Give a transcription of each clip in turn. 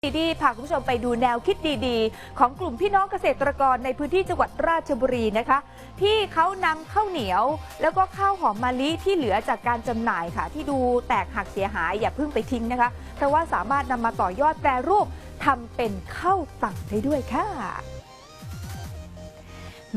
ดีๆพาคุณผู้ชมไปดูแนวคิดดีๆ ของกลุ่มพี่น้องเกษตรกรในพื้นที่จังหวัดราชบุรีนะคะ ที่เขานำข้าวเหนียว แล้วก็ข้าวหอมมะลิที่เหลือจากการจำหน่ายค่ะ ที่ดูแตกหักเสียหายอย่าเพิ่งไปทิ้งนะคะ เพราะว่าสามารถนำมาต่อยอดแปรรูปทำเป็นข้าวตังได้ด้วยค่ะ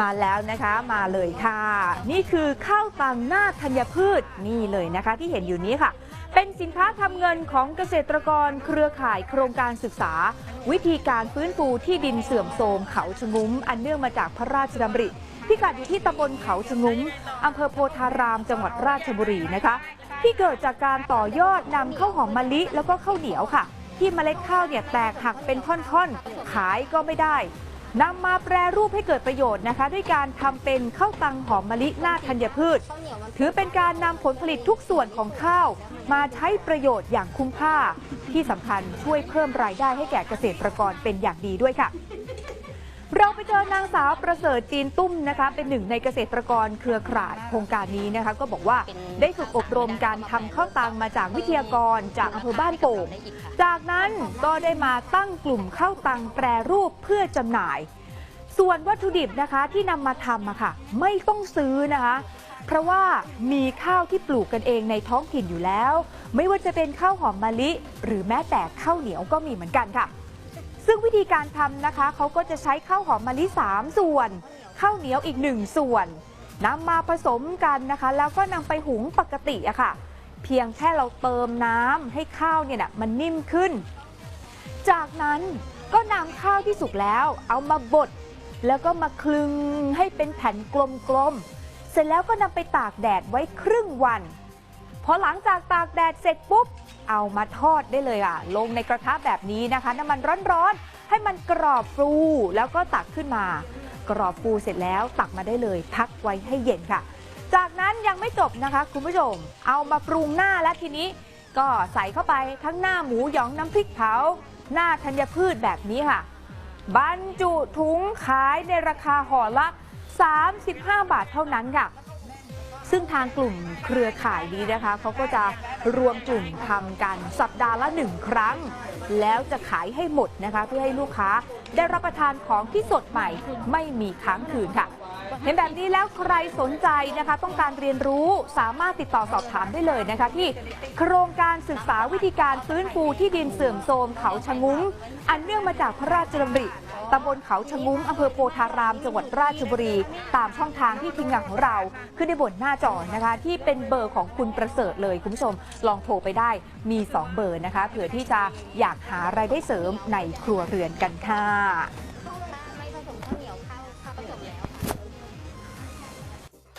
มาแล้วนะคะมาเลยค่ะ นี่คือข้าวตังหน้าธัญพืชนี่เลยนะคะที่เห็นอยู่นี้ค่ะ เป็นสินค้าทำเงินของเกษตรกรเครือข่ายโครงการศึกษา วิธีการฟื้นฟูที่ดินเสื่อมโทรมเขาชงุ้ม อันเนื่องมาจากพระราชดำริพิกัดอยู่ที่ตำบลเขาชงุ้มอำเภอโพธารามจังหวัดราชบุรีนะคะ ที่เกิดจากการต่อยอดนำข้าวหอมมะลิแล้วก็ข้าวเหนียวค่ะ ที่เมล็ดข้าวเนี่ยแตกหักเป็นท่อนๆ ขายก็ไม่ได้ นำมาแปรรูปให้เกิดประโยชน์นะคะ ด้วยการทำเป็นข้าวตังหอมมะลิหน้าธัญพืช ถือเป็นการนำผลผลิตทุกส่วนของข้าว มาใช้ประโยชน์อย่างคุ้มค่า ที่สำคัญช่วยเพิ่มรายได้ให้แก่เกษตรกรเป็นอย่างดีด้วยค่ะ เจอนางสาวประเสริฐจีนตุ้มนะคะ เป็นหนึ่งในเกษตรกรเครือข่ายโครงการนี้นะคะ ก็บอกว่าได้ฝึกอบรมการทำข้าวตังมาจากวิทยากรจากอำเภอบ้านโป่งจากนั้นก็ได้มาตั้งกลุ่มข้าวตังแปรรูปเพื่อจำหน่าย ส่วนวัตถุดิบนะคะที่นำมาทำอะค่ะ ไม่ต้องซื้อนะคะเพราะว่ามีข้าวที่ปลูกกันเองในท้องถิ่นอยู่แล้ว ไม่ว่าจะเป็นข้าวหอมมะลิ หรือแม้แต่ข้าวเหนียวก็มีเหมือนกันค่ะ ซึ่งวิธีการทำนะคะเขาก็จะใช้ข้าวหอมมะลิ 3 ส่วน ข้าวเหนียวอีก 1 ส่วนนำมาผสมกันนะคะ แล้วก็นำไปหุงปกติอะค่ะ เพียงแค่เราเติมน้ำให้ข้าวเนี่ยนะมันนิ่มขึ้น จากนั้นก็นำข้าวที่สุกแล้ว เอามาบดแล้วก็มาคลึงให้เป็นแผ่นกลมๆ เสร็จแล้วก็นำไปตากแดดไว้ครึ่งวัน พอหลังจากตากแดดเสร็จปุ๊บ เอามาทอดได้เลยอะ ลงในกระทะแบบนี้นะคะ น้ำมันร้อนๆ ให้มันกรอบฟูแล้วก็ตักขึ้นมา กรอบฟูเสร็จแล้วตักมาได้เลย พักไว้ให้เย็นค่ะ จากนั้นยังไม่จบนะคะ คุณผู้ชม เอามาปรุงหน้าและทีนี้ ก็ใส่เข้าไปทั้งหน้าหมูหยองน้ำพริกเผา หน้าธัญพืชแบบนี้ค่ะ บรรจุถุงขายในราคาห่อละ 35 บาทเท่านั้นค่ะซึ่งทางกลุ่มเครือข่ายนี้นะคะเขาก็จะ รวมกลุ่มทำกันสัปดาห์ละหนึ่งครั้ง แล้วจะขายให้หมดนะคะ เพื่อให้ลูกค้าได้รับประทานของที่สดใหม่ไม่มีค้างคืนค่ะ เห็นแบบนี้แล้วใครสนใจนะคะ ต้องการเรียนรู้สามารถติดต่อสอบถามได้เลยนะคะ ที่โครงการศึกษาวิธีการฟื้นฟูที่ดินเสื่อมโทรมเขาชะงุ้มอันเนื่องมาจากพระราชดำริ ตำบลเขาชะงุ้มอำเภอโพธาราม จังหวัดราชบุรี ตามช่องทางที่ทีมงานของเรา ขึ้นในบนหน้าจอนะคะ ที่เป็นเบอร์ของคุณประเสริฐเลยคุณผู้ชม ลองโทรไปได้มี 2 เบอร์นะคะเผื่อที่จะอยากหารายได้เสริมในครัวเรือนกันค่ะ